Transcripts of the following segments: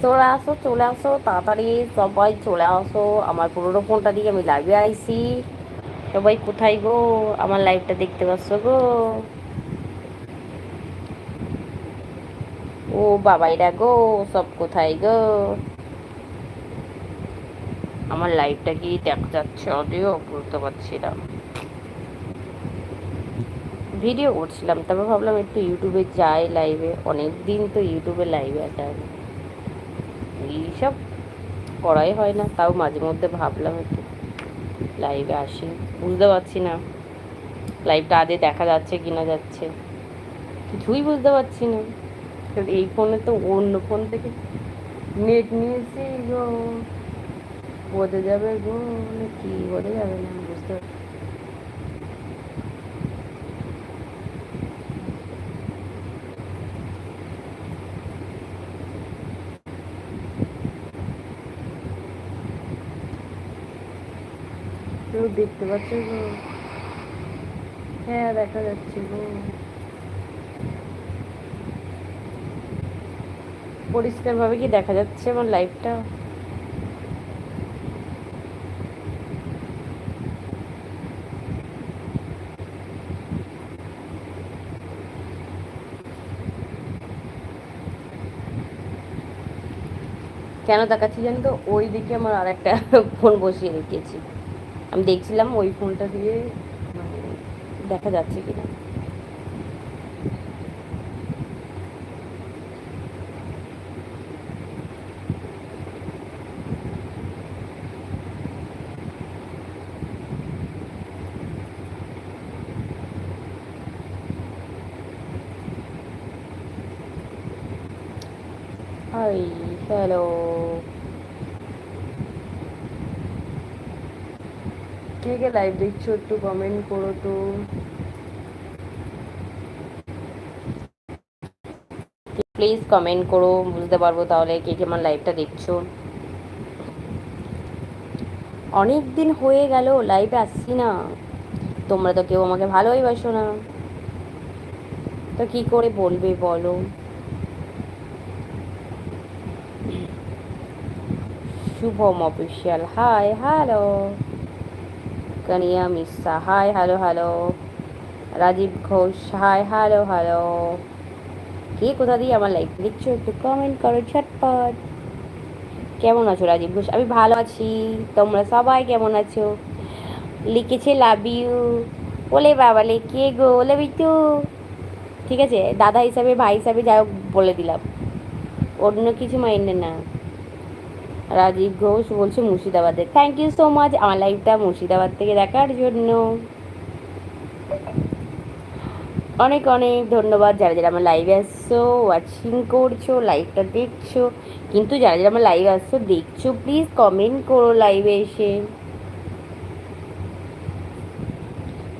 চলে আসো চলে আসো তাড়াতাড়ি সবাই চলে আসো আমার পুরোনো ফোনটা দিয়ে আমি লাইভে আইছি সবাই কোথায় গো আমার লাইভটা দেখতে পাচ্ছ গো ও বাবাইরা গো সব কোথায় গো আমার লাইভটা কি দেখা যাচ্ছে অডিও বুঝতে পারছি না ভিডিও করছিলাম তারপর ভাবলাম একটু ইউটিউবে যাই লাইভে অনেক দিন তো ইউটিউবে লাইভে আসা এইসব করাই হয় না। তাও মাঝে মধ্যে ভাবলাম একটু লাইভে আসি। বুঝতে পারছি না। লাইভটা আদে দেখা যাচ্ছে কিনা যাচ্ছে। কিছুই বুঝতে পারছি না। এই ফোনে তো অন্য ফোন থেকে নেট নিয়েছি গো। বোঝা যাবে গো। কি বোঝা যাবে না বুঝতে কেউ দেখতে পাচ্ছে গো? হ্যাঁ দেখা যাচ্ছে গো। পরিষ্কারভাবে কি দেখা যাচ্ছে আমার লাইফটা? কেন দেখাচ্ছি জানি তো? ওই দিকে আমার আর একটা ফোন বসিয়ে রেখেছি। আমি দেখছিলাম ওই ফোনটা দিয়ে মানে দেখা যাচ্ছে কিনা। হাই হ্যালো কে কে লাইভ দেখছ একটু কমেন্ট করো তো। প্লিজ কমেন্ট করো, বুঝতে পারব তাহলে কে কে আমার লাইভটা দেখছ। অনেক দিন হয়ে গেল লাইভে আসছি না। তোমরা তো কেউ আমাকে ভালোই বাসো না। তো কি করে বলবে বলো। Shubham official hi hello Kania Mishra hi, hello hello. Rajib Ghosh, hi, hello hello. কে, কোথা দিয়ে আমার লাইফ দেখছ? একটু কমেন্ট করো, ঝটপট। কেমন আছো রাজীব ঘোষ? আমি ভালো আছি। তোমরা সবাই কেমন আছো? লিখেছে লাভ ইউ ওলে বাবালে কে গো? ওলে বিটু ঠিক আছে? দাদা হিসাবে, ভাই হিসাবে যাই হোক বলে দিলাম। অন্য কিছু মাইন্ডে না। রাজীব ঘোষ বলছে মুর্শিদাবাদের থ্যাংক ইউ সো মাচ আমার লাইভটা মুর্শিদাবাদ থেকে দেখার জন্য। অনেক অনেক ধন্যবাদ যারা যারা আমার লাইভে আসছো ওয়াচিং করছ লাইভটা দেখছ। কিন্তু যারা যারা আমার লাইভে আসছো, দেখছ প্লিজ কমেন্ট করো লাইভে এসে।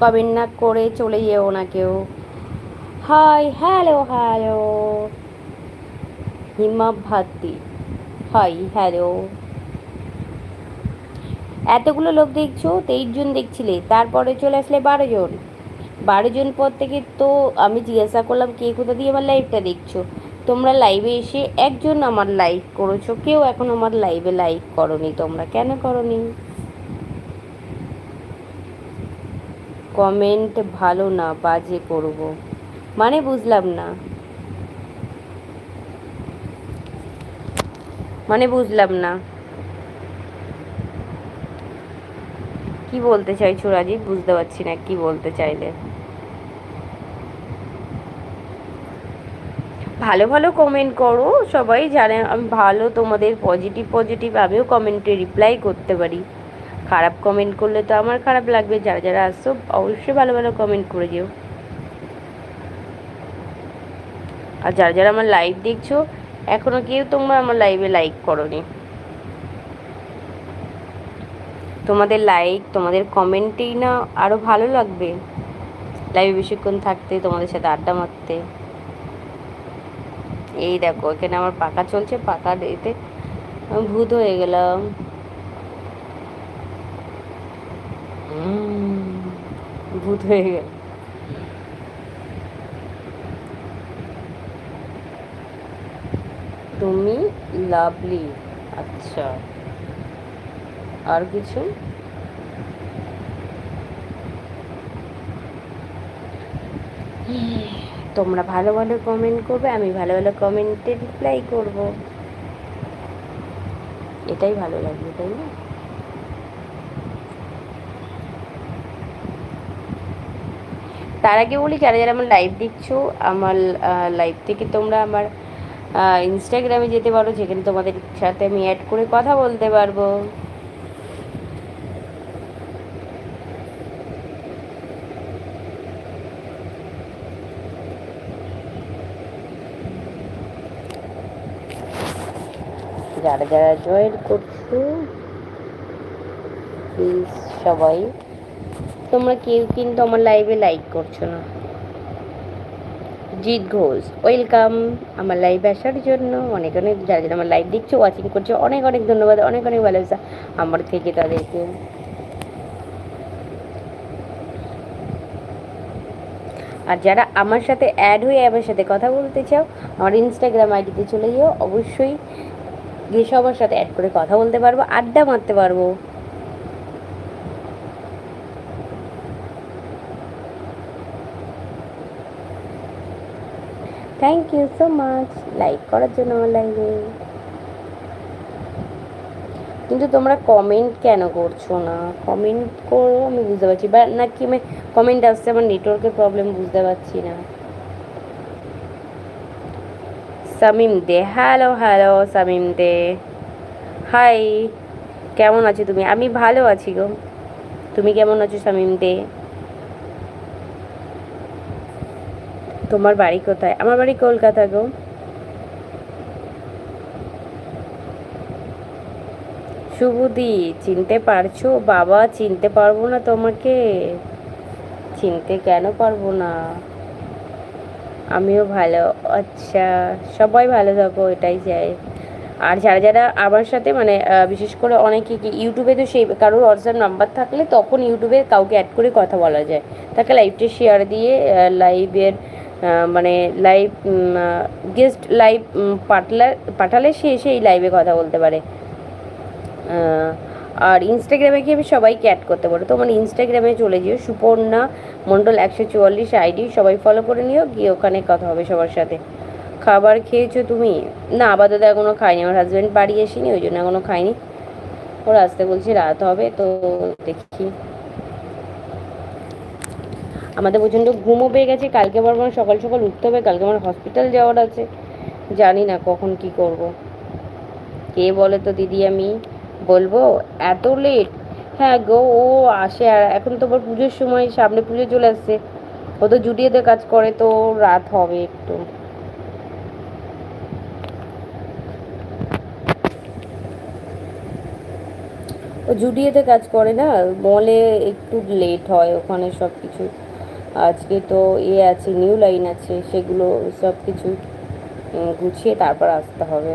কমেন্ট না করে চলে যেও না কেউ। High hello hello Hima Bhati. Hi hello. এতগুলো লোক দেখছ? তেইশ জন দেখছিলে, তারপরে চলে আসলে বারো জন। বারো জন পর থেকে তো আমি জিজ্ঞাসা করলাম, কে কোথা দিয়ে আমার লাইভটা দেখছ? তোমরা লাইভে এসে একজন আমার লাইক করেছ, কেউ এখন আমার লাইভে লাইক করনি, তোমরা কেন করনি? কমেন্ট ভালো না, বাজে করব। মানে বুঝলাম না। মানে বুঝলাম না। কি বলতে চাইছো রাজীব? বুঝতে পারছি না কি বলতে চাইলে। ভালো ভালো কমেন্ট করো, সবাই জানে আমি ভালো, তোমাদের পজিটিভ পজিটিভ আমিও কমেন্টে রিপ্লাই করতে পারি। খারাপ কমেন্ট করলে তো আমার খারাপ লাগবে, যারা যারা আসছো, অবশ্যই ভালো ভালো কমেন্ট করে যেও আর যারা যারা আমার লাইভ দেখছ এখনও কেউ তোমরা আমার লাইভে লাইক করনি। তোমাদের লাইক তোমাদের কমেন্টেই না আরও ভালো লাগবে। লাইভে বেশিক্ষণ থাকতে, তোমাদের সাথে আড্ডা মারতে। এই দেখো, এখানে আমার পাকা চলছে পাকা এতে ভূত হয়ে গেলাম। ভূত হয়ে গেল তুমি লাভলি আচ্ছা। আর কিছু? তোমরা ভালো ভালো কমেন্ট করবে, আমি ভালো ভালো কমেন্টে রিপ্লাই করব। এটাই ভালো লাগবে, তাই না? তার আগে বলি, যারা যারা আমার লাইভ দেখছ, আমার লাইভ থেকে তোমরা আমার ইনস্টাগ্রামে যেতে পারো, যেখানে তোমাদের সাথে আমি অ্যাড করে কথা বলতে পারব। যারা যারা জয়েন করছ প্লিজ সবাই, তোমরা কেউ কিন্তু আমার লাইভে লাইক করছ না। জিৎ ঘোষ। ওয়েলকাম আমার লাইভ আসার জন্য। অনেক অনেক যারা যারা আমার লাইভ দেখছ ওয়াচিং করছ, অনেক অনেক ধন্যবাদ, অনেক অনেক ভালোবাসা আমার থেকে তাদেরকে। আর যারা আমার সাথে অ্যাড হয়ে আমার সাথে কথা বলতে চাও, আমার ইনস্টাগ্রাম আইডিতে চলে যাও। অবশ্যই গিয়ে সবার সাথে অ্যাড করে কথা বলতে পারব, আড্ডা মারতে পারব। Thank you so much like করার জন্য আমার লাইভে কিন্তু তোমরা কমেন্ট কেন করছ না? কমেন্ট করো, আমি বুঝতে পারছি। বা নাকি আমি কমেন্ট আসছে, আমার নেটওয়ার্কের প্রবলেম বুঝতে পারছি না। Samim Dey. Hello hello Samim Dey. Hi কেমন আছো তুমি? আমি ভালো আছি গো। তুমি কেমন আছো সামিম দে? তোমার বাড়ি কোথায়? আমার বাড়ি কলকাতা গো। শুভদি, চিনতে পারছ? বাবা, চিনতে পারব না তোমাকে। চিনতে কেন পারব না? আমিও ভালো। আচ্ছা সবাই ভালো থাকো, এটাই চাই। আর যারা যারা আমার সাথে মানে বিশেষ করে অনেকে কি ইউটিউবে তো সেই কারোর হোয়াটসঅ্যাপ নাম্বার থাকলে তখন ইউটিউবে কাউকে অ্যাড করে কথা বলা যায়। তাকে লাইভটা শেয়ার দিয়ে লাইভের মানে লাইভ গেস্ট লাইভ পাঠলা, পাঠালে সে এসে এই লাইভে কথা বলতে পারে। আর ইনস্টাগ্রামে গিয়ে আমি সবাইকে অ্যাড করতে পারো তোমার ইনস্টাগ্রামে চলে যেও। সুপর্ণা মণ্ডল একশো চুয়াল্লিশ আইডি সবাই ফলো করে নিও। গিয়ে ওখানে কথা হবে সবার সাথে। খাবার খেয়েছো তুমি? না, আপাতত এখনও খাইনি। আমার হাজব্যান্ড বাড়ি এসেনি, ওই জন্য এখনও খাইনি। ওরা আসতে বলছি রাত হবে, তো দেখি। আমাদের প্রচণ্ড ঘুমও পেয়ে গেছে, কালকে আবার আমার সকাল সকাল উঠতে হবে, কালকে আমার হসপিটাল যাওয়ার আছে, জানি না কখন কি করব। কে বলে তো দিদি আমি বলব? এত লেট হ্যাঁ গো, ও আসে আর এখন তো আবার পুজোর সময়, সামনে পুজো চলে আসছে। ও তো জুটিয়েতে কাজ করে, তো রাত হবে একটু। ও জুডিওতে কাজ করে না মলে একটু লেট হয় ওখানে সব কিছু আজকে তো এ আছে, নিউ লাইন আছে, সেগুলো সব কিছু গুছিয়ে তারপর আসতে হবে।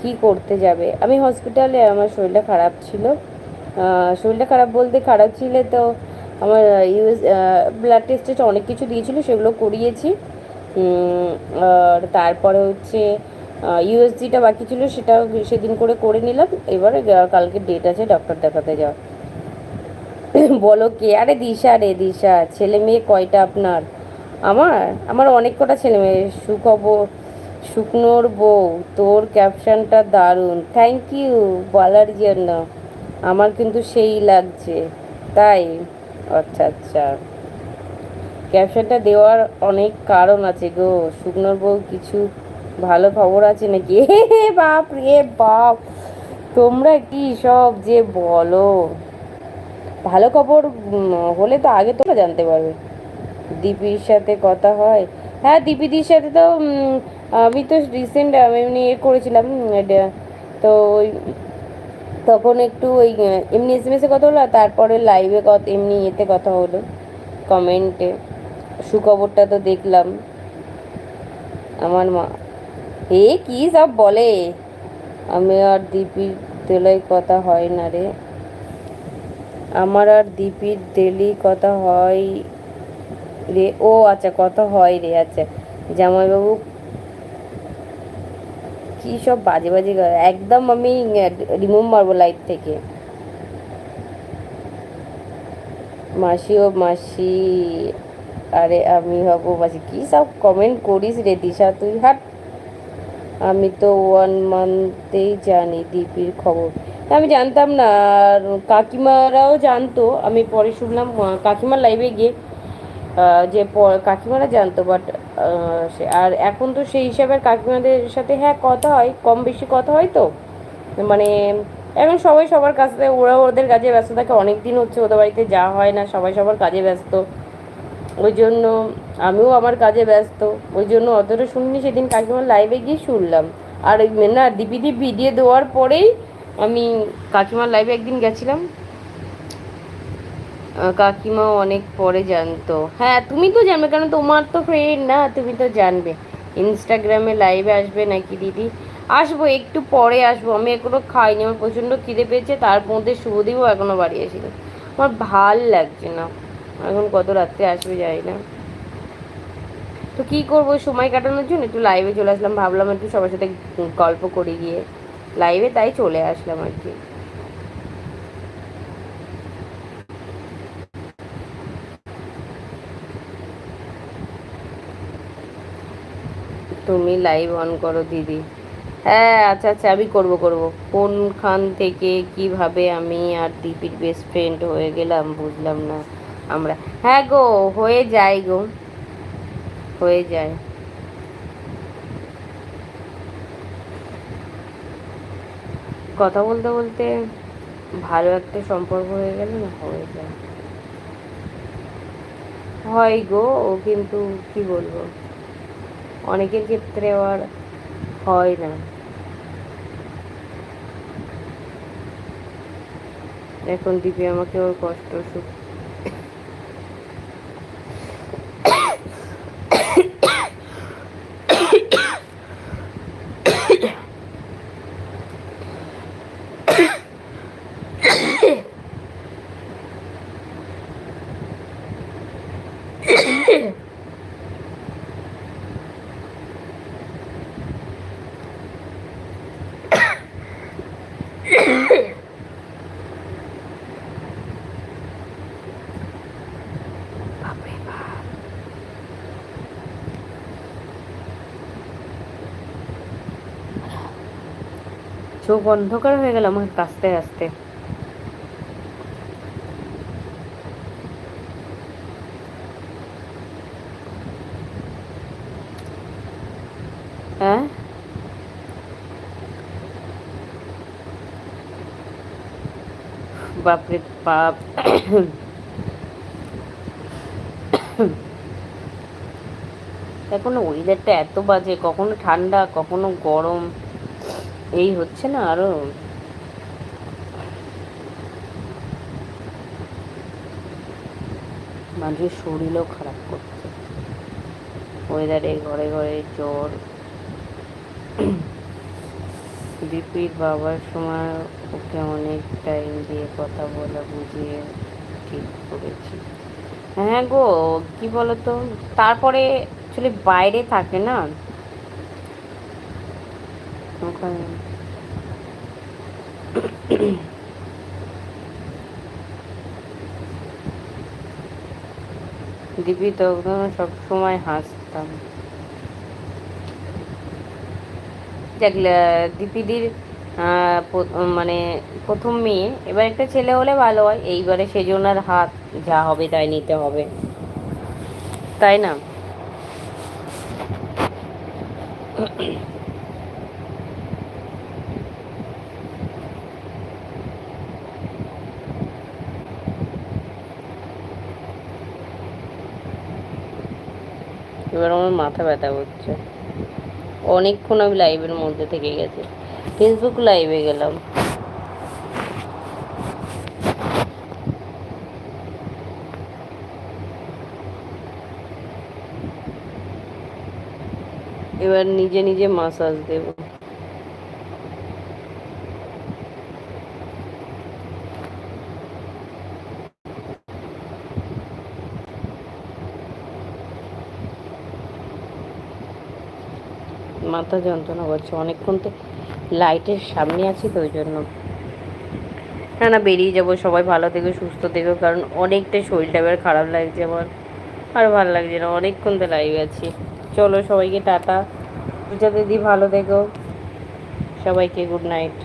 কি করতে যাবে? আমি হসপিটালে আমার শরীরটা খারাপ ছিল। শরীরটা খারাপ বলতে খারাপ ছিল তো আমার ইউএস ব্লাড টেস্টে অনেক কিছু দিয়েছিল, সেগুলো করিয়েছি। আর তারপরে হচ্ছে ইউএসজিটা বাকি ছিল, সেটাও সেদিন করে করে নিলাম। এবারে কালকে ডেট আছে ডক্টর দেখাতে যাওয়া বলো কে? আরে দিশা রে, দিশা। ছেলে মেয়ে কয়টা আপনার? আমার আমার অনেক কটা ছেলে মেয়ে। সুখবর শুকনোর বউ, তোর ক্যাপশনটা দারুণ। থ্যাংক ইউ বলার জন্য। আমার কিন্তু সেই লাগছে। তাই আচ্ছা আচ্ছা। ক্যাপশনটা দেওয়ার অনেক কারণ আছে গো। শুকনোর বউ কিছু ভালো খবর আছে নাকি? হে বাপ রে বাপ। তোমরা কি সব যে বলো? ভালো খবর হলে তো আগে তোমরা জানতে পারবে। দীপির সাথে কথা হয়। হ্যাঁ দীপিদির সাথে তো আমি তো রিসেন্ট এমনি ইয়ে করেছিলাম তো ওই, তখন একটু ওই এমনি এস এম এসে কথা হলো তারপরে লাইভে কথা, এমনি ইয়েতে কথা হলো কমেন্টে সুখবরটা তো দেখলাম। আমার মা এ কি সব বলে? আমি আর দীপির তেলাই কথা হয় না রে। আমার আর দীপির ডেলি কথা হয় রে। ও আচ্ছা কথা হয় রে আচ্ছা। জামাইবাবু, কি সব বাজে বাজে একদম আমি রিমুভ মারবো লাইফ থেকে। মাসি ও মাসি, আরে আমি হব মাসি, কি সব কমেন্ট করিস রে দিশা তুই? হাট। আমি তো ওয়ান মান্থেই জানি দীপির খবর। আমি জানতাম না, আর কাকিমারাও জানতো। আমি পরে শুনলাম কাকিমার লাইভে গিয়ে যে কাকিমারা জানতো বাট সে, আর এখন তো সেই হিসাবে কাকিমাদের সাথে হ্যাঁ কথা হয়, কম বেশি কথা হয় তো। মানে এখন সবাই সবার কাছে, ওরা ওদের কাজে ব্যস্ত থাকে অনেক দিন হচ্ছে ওদের বাড়িতে যাওয়া হয় না, সবাই সবার কাজে ব্যস্ত। ওই জন্য আমিও আমার কাজে ব্যস্ত। ওই জন্য অতটা শুনিনি সেদিন কাকিমার লাইভে গিয়ে শুনলাম। আর না দিপিদি ভিডিও দেওয়ার পরেই আমি কাকিমার লাইভে একদিন গেছিলাম। কাকিমা অনেক পরে জানতো। হ্যাঁ তুমি তো জানবে, কারণ তোমার তো ফ্রেন্ড না, তুমি তো জানবে। ইনস্টাগ্রামে লাইভে আসবে নাকি দিদি? আসব, একটু পরে আসব। আমি এখনও খাইনি, আমার প্রচণ্ড খিদে পেয়েছে, তার মধ্যে শুভদীপও এখনও বাড়ি আসেনি। আমার ভালো লাগছে না। এখন কত রাত্রে আসবে যাই না। তো কি করব, সময় কাটানোর জন্য একটু লাইভে চলে আসলাম, ভাবলাম একটু সবার সাথে গল্প করি গিয়ে। লাইভে তাই চলে আসলাম আর কি। তুমি লাইভ অন করো দিদি। হ্যাঁ আচ্ছা আচ্ছা আমি করব করব। কোনখান থেকে, কীভাবে আমি আর দীপির বেস্ট ফ্রেন্ড হয়ে গেলাম বুঝলাম না। আমরা। হ্যাঁ গো, হয়ে যায় গো। হয়ে যায়। কথা বলতে বলতে ভালো একটা সম্পর্ক হয়ে গেলে না হয়ে যায়। হয় গো ও কিন্তু কি বলব? অনেকের ক্ষেত্রে আবার হয় না। এখন দিবি আমাকে ওর কষ্ট সুখ চোখ অন্ধকার হয়ে গেল আমার কাছতে কাছতে হ্যাঁ? বাপরে বাপ। এখন ওয়েদারটা এত বাজে, কখনো ঠান্ডা, কখনো গরম। এই হচ্ছে না আরও মানুষের শরীরও খারাপ করছে। ওয়েদারে ঘরে ঘরে জ্বর বিপির বাবার সময় ওকে অনেক টাইম দিয়ে কথা বলা বুঝিয়ে ঠিক করেছি। হ্যাঁ গো, কি বলতো? তারপরে অ্যাকচুয়ালি বাইরে থাকে না। ওখানে দিবি তখন সব সময় হাসতাম। দেখ দিপিদির মানে প্রথম মেয়ে, এবার একটা ছেলে হলে ভালো হয়, এইবারে সেজন্য আর হাত যা হবে তাই নিতে হবে। তাই না? এবার আমার মাথা ব্যথা করছে। অনেকক্ষণ আমি লাইভের মধ্যে থেকে গেছি। ফেসবুক লাইভে গেলাম। এবার নিজে নিজে মাসাজ দেব। মাথা যন্ত্রণা করছে। অনেকক্ষণ তো লাইটের সামনে আছি তো ওই জন্য। না না, বেরিয়ে যাব। সবাই ভালো থেকো, সুস্থ থেকো, কারণ অনেকটা শরীরটা এবার খারাপ লাগছে আমার। আর ভালো লাগছে না, অনেকক্ষণ তো লাইভ আছি। চলো সবাইকে টাটা। পূজা দিদি, ভালো থেকো। সবাইকে গুড নাইট